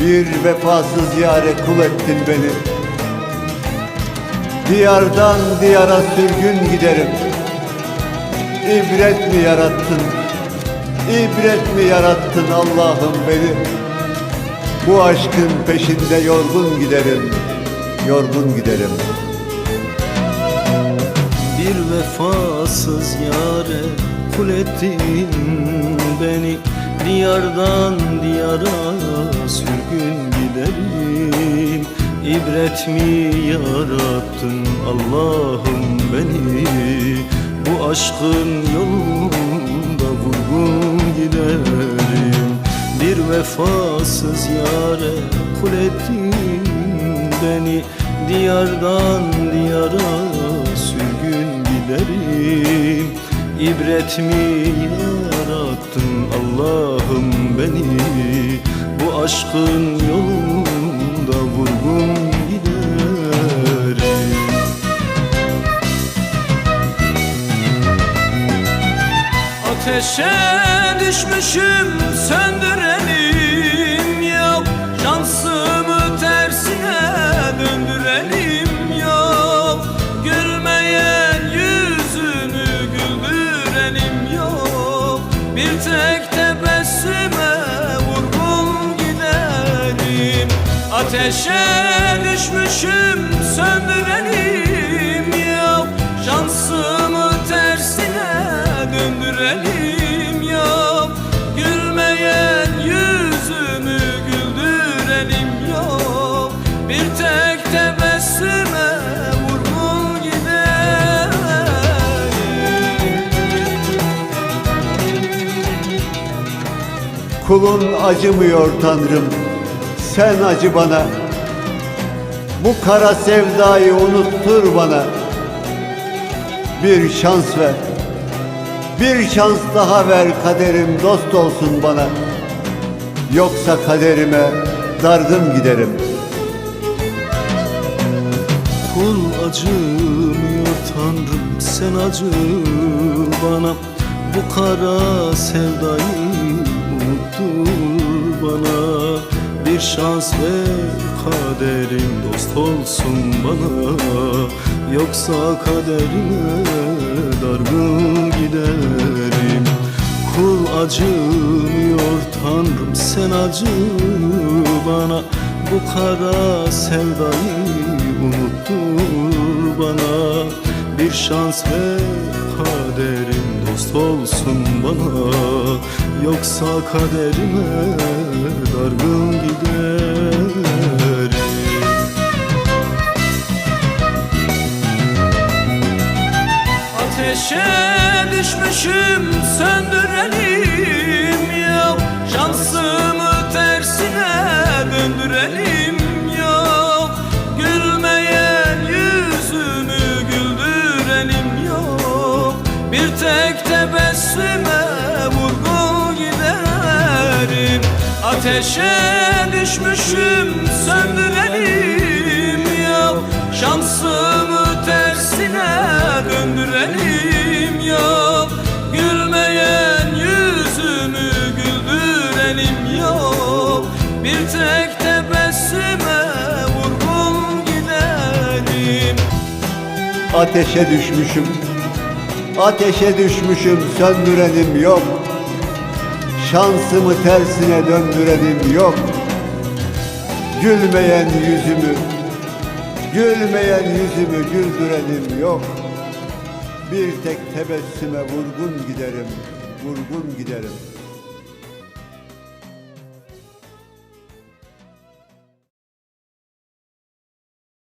Bir vefasız yare kul ettin beni. Diyardan diyara sürgün giderim. İbret mi yarattın? İbret mi yarattın Allah'ım beni? Bu aşkın peşinde yorgun giderim Yorgun giderim. Bir vefasız yare kul ettin beni. Diyardan diyara sürgün İbret mi yarattın Allah'ım beni. Bu aşkın yolunda vurgun giderim. Bir vefasız yare kul ettin beni. Diyardan diyara sürgün giderim. İbret mi yarattın Allah'ım beni. Bu aşkın yolunda vurgun Ateşe düşmüşüm söndürelim yok. Şansımı tersine döndürelim yok. Gülmeyen yüzümü güldürelim yok. Bir tek tebessüme vurgun giderim. Ateşe düşmüşüm söndürelim Kulun acımıyor Tanrım. Sen acı bana. Bu kara sevdayı unuttur bana. Bir şans ver. Bir şans daha ver kaderim dost olsun bana. Yoksa kaderime dargın giderim. Kul acımıyor Tanrım sen acı bana. Bu kara sevdayı bana Bir şans ver kaderim dost olsun bana. Yoksa kaderime dargın giderim? Kul acımıyor Tanrım sen acı bana. Bu kara sevdayı unuttur bana. Bir şans ver kaderim dost olsun bana Yoksa kaderime dargın giderim Ateşe düşmüşüm söndürelim yok Şansımı tersine döndürelim yok Gülmeyen yüzümü güldürelim yok Bir tek tebessüme Ateşe düşmüşüm söndürelim yok Şansımı tersine döndürelim yok Gülmeyen yüzümü güldürelim yok Bir tek tebessüme vurgun gidelim Ateşe düşmüşüm Ateşe düşmüşüm söndürenim yok Şansımı tersine döndürenim yok. Gülmeyen yüzümü Gülmeyen yüzümü güldürenim yok. Bir tek tebessüme vurgun giderim Vurgun giderim